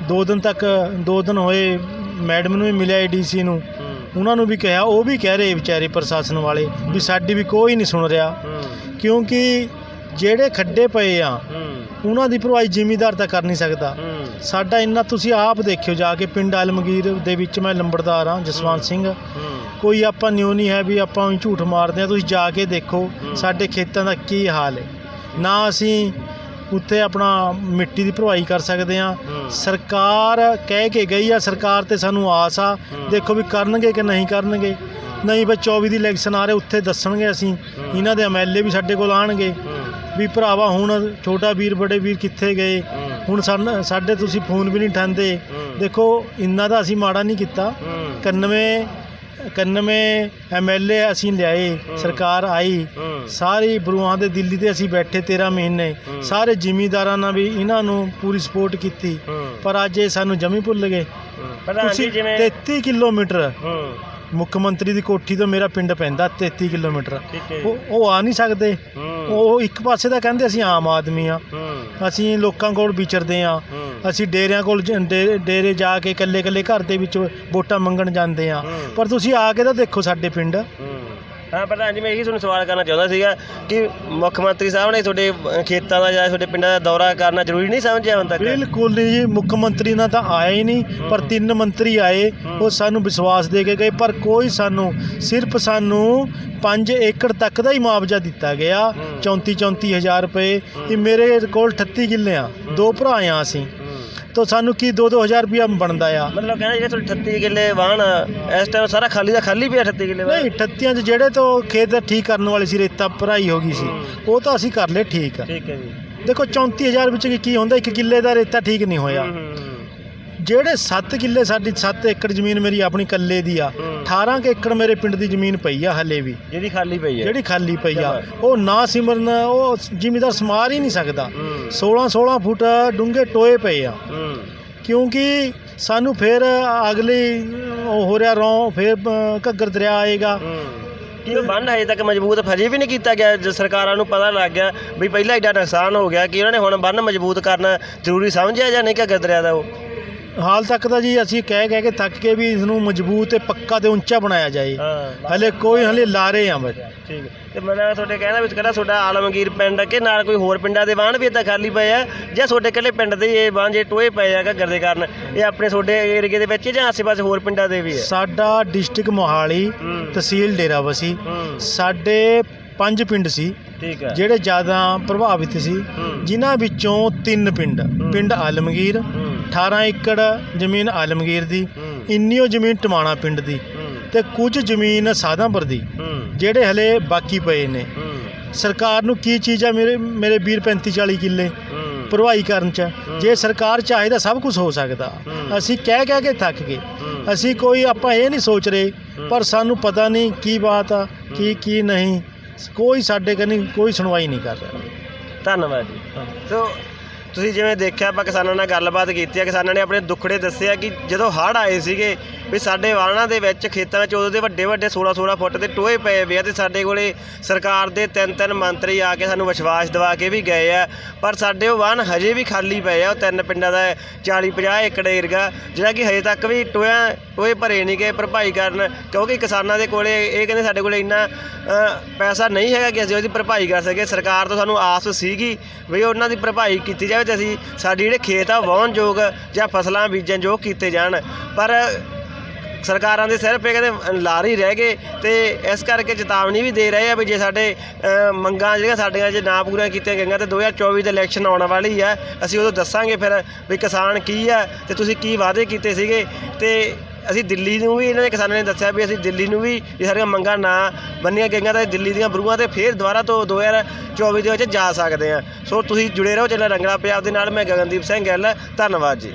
ਦੋ ਦਿਨ ਤੱਕ ਦੋ ਦਿਨ ਹੋਏ ਮੈਡਮ ਨੂੰ ਵੀ ਮਿਲਿਆ ਏਡੀਸੀ ਨੂੰ। ਉਹਨਾਂ ਨੂੰ ਵੀ ਕਿਹਾ ਉਹ ਵੀ ਕਹਿ ਰਹੇ ਵਿਚਾਰੇ ਪ੍ਰਸ਼ਾਸਨ ਵਾਲੇ ਵੀ ਸਾਡੀ ਵੀ ਕੋਈ ਨਹੀਂ ਸੁਣ ਰਿਹਾ। ਕਿਉਂਕਿ ਜਿਹੜੇ ਖੱਡੇ ਪਏ ਆ ਉਹਨਾਂ ਦੀ ਭਰਵਾਈ ਜ਼ਿਮੀਦਾਰ ਤਾਂ ਕਰ ਨਹੀਂ ਸਕਦਾ। ਸਾਡਾ ਇੰਨਾ ਤੁਸੀਂ ਆਪ ਦੇਖਿਓ ਜਾ ਕੇ ਪਿੰਡ ਆਲਮਗੀਰ ਦੇ ਵਿੱਚ ਮੈਂ ਲੰਬੜਦਾਰ ਹਾਂ ਜਸਵੰਤ ਸਿੰਘ। ਕੋਈ ਆਪਾਂ ਨਿਉ ਨਹੀਂ ਹੈ ਵੀ ਆਪਾਂ ਉਹੀ ਝੂਠ ਮਾਰਦੇ ਆ ਤੁਸੀਂ ਜਾ ਕੇ ਦੇਖੋ। ਸਾਡੇ ਖੇਤਾਂ ਦਾ ਕੀ ਹਾਲ ਹੈ। ਨਾ ਅਸੀਂ ਉੱਥੇ ਆਪਣਾ ਮਿੱਟੀ ਦੀ ਭਰਵਾਈ ਕਰ ਸਕਦੇ ਆ। ਸਰਕਾਰ ਕਹਿ ਕੇ ਗਈ ਆ ਸਰਕਾਰ ਤੇ ਸਾਨੂੰ ਆਸ ਆ। ਦੇਖੋ ਵੀ ਕਰਨਗੇ ਕਿ ਨਹੀਂ ਕਰਨਗੇ। ਨਹੀਂ ਬਈ 24 ਦੀ ਇਲੈਕਸ਼ਨ ਆ ਰਹੇ ਉੱਥੇ ਦੱਸਣਗੇ ਅਸੀਂ। ਇਹਨਾਂ ਦੇ ਐਮਐਲਏ ਵੀ ਸਾਡੇ ਕੋਲ ਆਣਗੇ ਵੀ ਭਰਾਵਾ ਹੁਣ ਛੋਟਾ ਵੀਰ ਬੜੇ ਵੀਰ ਕਿੱਥੇ ਗਏ? ਹੁਣ ਸਾਨ- ਸਾਡੇ ਤੁਸੀਂ ਫੋਨ ਵੀ ਨਹੀਂ ਠਾਂਦੇ। ਦੇਖੋ ਇੰਨਾ ਦਾ ਅਸੀਂ ਮਾੜਾ ਨਹੀਂ ਕੀਤਾ। ਹੂੰ। 91 91 ਐਮਐਲਏ ਅਸੀਂ ਲਿਆਏ। ਸਰਕਾਰ ਆਈ। ਸਾਰੀ ਬਰੂਹਾਂ ਦੇ ਦਿੱਲੀ ਤੇ ਅਸੀਂ ਬੈਠੇ 13 ਮਹੀਨੇ। ਸਾਰੇ ਜ਼ਿਮੀਂਦਾਰਾਂ ਨਾਲ ਵੀ ਇਹਨਾਂ ਨੂੰ ਪੂਰੀ ਸਪੋਰਟ ਕੀਤੀ। ਪਰ ਅੱਜ ਇਹ ਸਾਨੂੰ ਜਮੀ ਭੁੱਲ ਗਏ। ਪ੍ਰਧਾਨ ਜੀ ਤੁਸੀਂ ਜਿਵੇਂ 33 ਕਿਲੋਮੀਟਰ। ਹੂੰ। ਮੁੱਖ ਮੰਤਰੀ ਦੀ ਕੋਠੀ ਤੋਂ ਮੇਰਾ ਪਿੰਡ ਪੈਂਦਾ 33 ਕਿਲੋਮੀਟਰ। ਠੀਕ ਹੈ ਜੀ। ਉਹ ਉਹ ਆ ਨਹੀਂ ਸਕਦੇ। ਹੂੰ। ਉਹ ਇੱਕ ਪਾਸੇ ਤਾਂ ਕਹਿੰਦੇ ਅਸੀਂ ਆਮ ਆਦਮੀ ਆ ਹੂੰ। ਅਸੀਂ ਲੋਕਾਂ ਕੋਲ ਵਿਚਰਦੇ ਆ ਅਸੀਂ ਡੇਰਿਆਂ ਕੋਲ ਜ- ਡੇ- ਡੇਰੇ ਜਾ ਕੇ ਇਕੱਲੇ ਇਕੱਲੇ ਘਰ ਦੇ ਵਿੱਚ ਵੋਟਾਂ ਮੰਗਣ ਜਾਂਦੇ ਆ। ਪਰ ਤੁਸੀਂ ਆ ਕੇ ਤਾਂ ਦੇਖੋ ਸਾਡੇ ਪਿੰਡ। ਹੂੰ ਪ੍ਰਧਾਨ ਜੀ ਮੈਂ ਇਹੀ ਤੁਹਾਨੂੰ ਸਵਾਲ ਕਰਨਾ ਚਾਹੁੰਦਾ ਸੀਗਾ ਕਿ ਮੁੱਖ ਮੰਤਰੀ ਸਾਹਿਬ ਨੇ ਤੁਹਾਡੇ ਖੇਤਾਂ ਦਾ ਜਾਂ ਤੁਹਾਡੇ ਪਿੰਡਾਂ ਦਾ ਦੌਰਾ ਕਰਨਾ ਜ਼ਰੂਰੀ ਨਹੀਂ ਸਮਝਿਆ ਹੁਣ ਤੱਕ ਬਿਲਕੁਲ ਨਹੀਂ ਜੀ ਮੁੱਖ ਮੰਤਰੀ ਨਾਲ ਤਾਂ ਆਇਆ ਹੀ ਨਹੀਂ ਪਰ ਤਿੰਨ ਮੰਤਰੀ ਆਏ। ਉਹ ਸਾਨੂੰ ਵਿਸ਼ਵਾਸ ਦੇ ਕੇ ਗਏ ਪਰ ਕੋਈ ਸਾਨੂੰ ਸਿਰਫ ਸਾਨੂੰ 5 ਏਕੜ ਤੱਕ ਦਾ ਹੀ ਮੁਆਵਜ਼ਾ ਦਿੱਤਾ ਗਿਆ ਹੂੰ। 34 34 ਹਜ਼ਾਰ ਰੁਪਏ ਹੂੰ। ਇਹ ਮੇਰੇ ਕੋਲ 38 ਕਿੱਲੇ ਆ ਦੋ ਭਰਾ ਆ ਅਸੀਂ। ਤਾਂ ਸਾਨੂੰ ਕੀ 2 2000 ਰੁਪਇਆ ਬਣਦਾ ਆ। ਮਤਲਬ ਕਹਿੰਦਾ ਜਿਹੜੇ ਤੁਹਾਡੇ 38 ਕਿੱਲੇ ਵਾਹਣ ਆ, ਇਸ ਟਾਈਮ ਸਾਰਾ ਖਾਲੀ ਦਾ ਖਾਲੀ ਪਿਆ 38 ਕਿੱਲੇ ਵਾਹਣ? ਨਹੀਂ 38 ਚ ਜਿਹੜੇ ਤੋਂ ਖੇਤ ਠੀਕ ਕਰਨ ਵਾਲੇ ਸੀ ਰੇਤਾ ਭਰਾਈ ਹੋ ਗਈ ਸੀ। ਉਹ ਤਾਂ ਅਸੀਂ ਕਰ ਲਏ ਠੀਕ। ਠੀਕ ਹੈ ਜੀ। ਦੇਖੋ 34000 ਵਿੱਚ ਕੀ ਹੁੰਦਾ ਇੱਕ ਕਿੱਲੇ ਦਾ ਰੇਤਾ ਠੀਕ ਨਹੀਂ ਹੋਇਆ। ਹੂੰ, ਹੂੰ, ਜਿਹੜੇ 7 ਕਿੱਲੇ ਸਾਡੀ 7 ਏਕੜ ਜ਼ਮੀਨ ਮੇਰੀ ਆਪਣੀ ਕੱਲੇ ਦੀ ਆ ਹੂੰ। 18 ਕੁ ਏਕੜ ਮੇਰੇ ਪਿੰਡ ਦੀ ਜ਼ਮੀਨ ਪਈ ਆ ਹਲੇ ਵੀ। ਜਿਹੜੀ ਖਾਲੀ ਪਈ ਹੈ ਜਿਹੜੀ ਖਾਲੀ ਪਈ ਆ। ਉਹ ਨਾ ਸਿਮਰਨ ਉਹ ਜ਼ਿਮੀਦਾਰ ਸਮਾਰ ਹੀ ਨਹੀਂ ਸਕਦਾ। ਹੂੰ। 16 16 ਫੁੱਟ ਡੂੰਘੇ ਟੋਏ ਪਏ ਆ। ਕਿਉਂਕਿ ਸਾਨੂੰ ਫਿਰ ਅਗਲੀ ਉਹ ਹੋ ਰਿਹਾ ਰੌ ਫਿਰ ਅ, ਘੱਗਰ ਦਰਿਆ ਆਏਗਾ। ਕੀ ਉਹ ਬੰਨ ਹਜੇ ਤੱਕ ਮਜ਼ਬੂਤ ਹਜੇ ਵੀ ਨਹੀਂ ਕੀਤਾ ਗਿਆ। ਜੇ ਸਰਕਾਰਾਂ ਨੂੰ ਪਤਾ ਲੱਗ ਗਿਆ ਵੀ ਪਹਿਲਾਂ ਐਡਾ ਨੁਕਸਾਨ ਹੋ ਗਿਆ ਕਿ ਉਹਨਾਂ ਨੇ ਹੁਣ ਬੰਨ ਮਜ਼ਬੂਤ ਕਰਨਾ ਜ਼ਰੂਰੀ ਸਮਝਿਆ ਜਾਂ ਨਹੀਂ ਕਿ ਦਰਿਆ ਦਾ ਉਹ? ਹਾਲ ਤੱਕ ਤਾਂ ਜੀ ਅਸੀਂ ਕਹਿ ਕਹਿ ਕੇ ਥੱਕ ਕੇ ਵੀ ਇਸ ਨੂੰ ਮਜ਼ਬੂਤ ਤੇ ਪੱਕਾ ਤੇ ਉੱਚਾ ਬਣਾਇਆ ਜਾਏ। ਹਾਂ ਹਲੇ ਕੋਈ ਹਲੇ ਲਾਰੇ ਆ ਬਸ। ਠੀਕ ਹੈ। ਤੇ ਮੈਂ ਤੁਹਾਡੇ ਕਹਿੰਦਾ ਵਿੱਚ ਕਹਿੰਦਾ ਤੁਹਾਡਾ ਆਲਮਗੀਰ ਪਿੰਡ ਕਿ ਨਾਲ ਕੋਈ ਹੋਰ ਪਿੰਡਾਂ ਦੇ ਵਾਹਣ ਵੀ ਇੱਦਾਂ ਖਾਲੀ ਪਏ ਆ ਜਾਂ ਤੁਹਾਡੇ ਇਕੱਲੇ ਪਿੰਡ ਦੇ ਹੀ ਇਹ ਵਾਹਣ ਜੇ ਟੋਏ ਪਏ ਆ ਘੱਗਰ ਦੇ ਕਾਰਨ ਇਹ ਆਪਣੇ ਤੁਹਾਡੇ ਏਰੀਏ ਦੇ ਵਿੱਚ ਹੀ ਜਾਂ ਆਸ-ਪਾਸ ਹੋਰ ਪਿੰਡਾਂ ਦੇ ਵੀ ਹੈ ਸਾਡਾ ਡਿਸਟ੍ਰਿਕਟ ਮੋਹਾਲੀ ਹੂੰ। ਤਹਿਸੀਲ ਡੇਰਾਬਸੀ ਹੂੰ। ਸਾਡੇ ਪੰਜ ਪਿੰਡ ਸੀ ਠੀਕ ਹੈ ਜਿਹੜੇ ਜ਼ਿਆਦਾ ਪ੍ਰਭਾਵਿਤ ਸੀ। ਹੂੰ। ਜਿਨ੍ਹਾਂ ਵਿੱਚੋਂ ਤਿੰਨ ਪਿੰਡ ਪਿੰਡ ਆਲਮਗੀਰ ਹੂੰ। 18 ਏਕੜ ਜ਼ਮੀਨ ਆਲਮਗੀਰ ਦੀ ਹੂੰ। ਇੰਨੀਓ ਜ਼ਮੀਨ ਟਮਾਣਾ ਪਿੰਡ ਦੀ ਤੇ ਕੁਝ ਜ਼ਮੀਨ ਸਾਧਾਂਪੁਰ ਦੀ ਜਿਹੜੇ ਹਲੇ ਬਾਕੀ ਪਏ ਨੇ। ਸਰਕਾਰ ਨੂੰ ਕੀ ਚੀਜ਼ ਆ ਮੇਰੇ ਮੇਰੇ ਵੀਰ 35 40 ਕਿੱਲੇ ਭਰਵਾਈ ਕਰਨ ਚ? ਜੇ ਸਰਕਾਰ ਚਾਹੇ ਤਾਂ ਸਭ ਕੁਝ ਹੋ ਸਕਦਾ। ਅਸੀਂ ਕਹਿ ਕਹਿ ਕੇ ਥੱਕ ਗਏ। ਅਸੀਂ ਕੋਈ ਆਪਾਂ ਇਹ ਨਹੀਂ ਸੋਚ ਰਹੇ ਪਰ ਸਾਨੂੰ ਪਤਾ ਨਹੀਂ ਕੀ ਬਾਤ ਆ ਕੀ ਕੀ ਨਹੀਂ। ਕੋਈ ਸਾਡੇ ਕਨੀ ਕੋਈ ਸੁਣਵਾਈ ਨਹੀਂ ਕਰ ਰਿਹਾ। ਧੰਨਵਾਦ ਜੀ। ਸੋ ਤੁਸੀਂ ਜਿਵੇਂ ਦੇਖਿਆ ਆਪਾਂ ਕਿਸਾਨਾਂ ਨਾਲ ਗੱਲਬਾਤ ਕੀਤੀ ਹੈ ਕਿਸਾਨਾਂ ਨੇ ਆਪਣੇ ਦੁੱਖੜੇ ਦੱਸਿਆ ਕਿ ਜਦੋਂ ਹੜ੍ਹ ਆਏ ਸੀਗੇ ਵੀ ਸਾਡੇ ਵਾਹਣਾਂ ਦੇ ਵਿੱਚ, ਖੇਤਾਂ ਵਿੱਚ ਉਦੋਂ ਦੇ ਵੱਡੇ ਵੱਡੇ 16 16 ਫੁੱਟ ਦੇ ਟੋਏ ਪਏ ਵੇ ਆ ਤੇ ਸਾਡੇ ਕੋਲੇ ਸਰਕਾਰ ਦੇ ਤਿੰਨ ਤਿੰਨ ਮੰਤਰੀ ਆ ਕੇ ਸਾਨੂੰ ਵਿਸ਼ਵਾਸ ਦਿਵਾ ਕੇ ਵੀ ਗਏ ਆ। ਪਰ ਸਾਡੇ ਉਹ ਵਾਹਨ ਹਜੇ ਵੀ ਖਾਲੀ ਪਏ ਆ, ਉਹ ਤਿੰਨ ਪਿੰਡਾਂ ਦਾ 40 50 ਏਕੜ ਏਰੀਆ, ਜਿਹੜਾ ਕਿ ਹਜੇ ਤੱਕ ਵੀ ਟੋਇਆ, ਟੋਏ ਭਰੇ ਨਹੀਂ ਗਏ ਭਰਪਾਈ ਕਰਨ, ਕਿਉਂਕਿ ਕਿਸਾਨਾਂ ਦੇ ਕੋਲੇ ਇਹ ਕਹਿੰਦੇ ਸਾਡੇ ਕੋਲੇ ਇੰਨਾ ਪੈਸਾ ਨਹੀਂ ਹੈਗਾ ਕਿ ਅਸੀਂ ਉਹਦੀ ਭਰਪਾਈ ਕਰ ਸਕੀਏ। ਸਰਕਾਰ ਤੋਂ ਸਾਨੂੰ ਆਸ ਸੀਗੀ ਵੀ ਉਹਨਾਂ ਦੀ ਭਰਪਾਈ ਕੀਤੀ ਜਾਵੇ ਤੇ ਅਸੀਂ ਸਾਡੇ ਜਿਹੜੇ ਖੇਤ ਆ, ਵਾਹੁਣਯੋਗ ਜਾਂ ਫਸਲਾਂ ਬੀਜਣ ਯੋਗ ਕੀਤੇ ਜਾਣ। ਪਰ ਸਰਕਾਰਾਂ ਦੇ ਸਿਰ 'ਤੇ ਕਹਿੰਦੇ ਲਾਰ ਹੀ ਰਹਿ ਗਏ ਤੇ ਇਸ ਕਰਕੇ ਚੇਤਾਵਨੀ ਵੀ ਦੇ ਰਹੇ ਆ ਵੀ ਜੇ ਸਾਡੇ ਮੰਗਾਂ ਜਿਹੜੀਆਂ ਸਾਡੀਆਂ ਜੇ ਨਾ ਪੂਰੀਆਂ ਕੀਤੀਆਂ ਗਈਆਂ ਤੇ 2024 ਦੇ ਇਲੈਕਸ਼ਨ ਆਉਣ ਵਾਲੀ ਆ, ਅਸੀਂ ਉਦੋਂ ਦੱਸਾਂਗੇ ਫਿਰ ਵੀ ਕਿਸਾਨ ਕੀ ਆ ਤੇ ਤੁਸੀਂ ਕੀ ਵਾਅਦੇ ਕੀਤੇ ਸੀਗੇ ਤੇ ਅਸੀਂ ਦਿੱਲੀ ਨੂੰ ਵੀ ਇਹਨਾਂ ਨੇ ਕਿਸਾਨਾਂ ਨੇ ਦੱਸਿਆ ਵੀ ਅਸੀਂ ਦਿੱਲੀ ਨੂੰ ਵੀ ਜੇ ਸਾਡੀਆਂ ਮੰਗਾਂ ਨਾ ਬੰਨੀਆਂ ਗਈਆਂ ਤਾਂ ਦਿੱਲੀ ਦੀਆਂ ਬਰੂਆਂ ਤੇ ਫੇਰ ਦੁਬਾਰਾ ਤੋਂ 2024 ਦੇ ਵਿੱਚ ਜਾ ਸਕਦੇ ਆ ਸੋ ਤੁਸੀਂ ਜੁੜੇ ਰਹੋ, ਚੈਨਲ ਰੰਗਲਾ ਪੰਜਾਬ ਦੇ ਨਾਲ, ਮੈਂ ਗਗਨਦੀਪ ਸਿੰਘ ਗਿੱਲ, ਧੰਨਵਾਦ ਜੀ।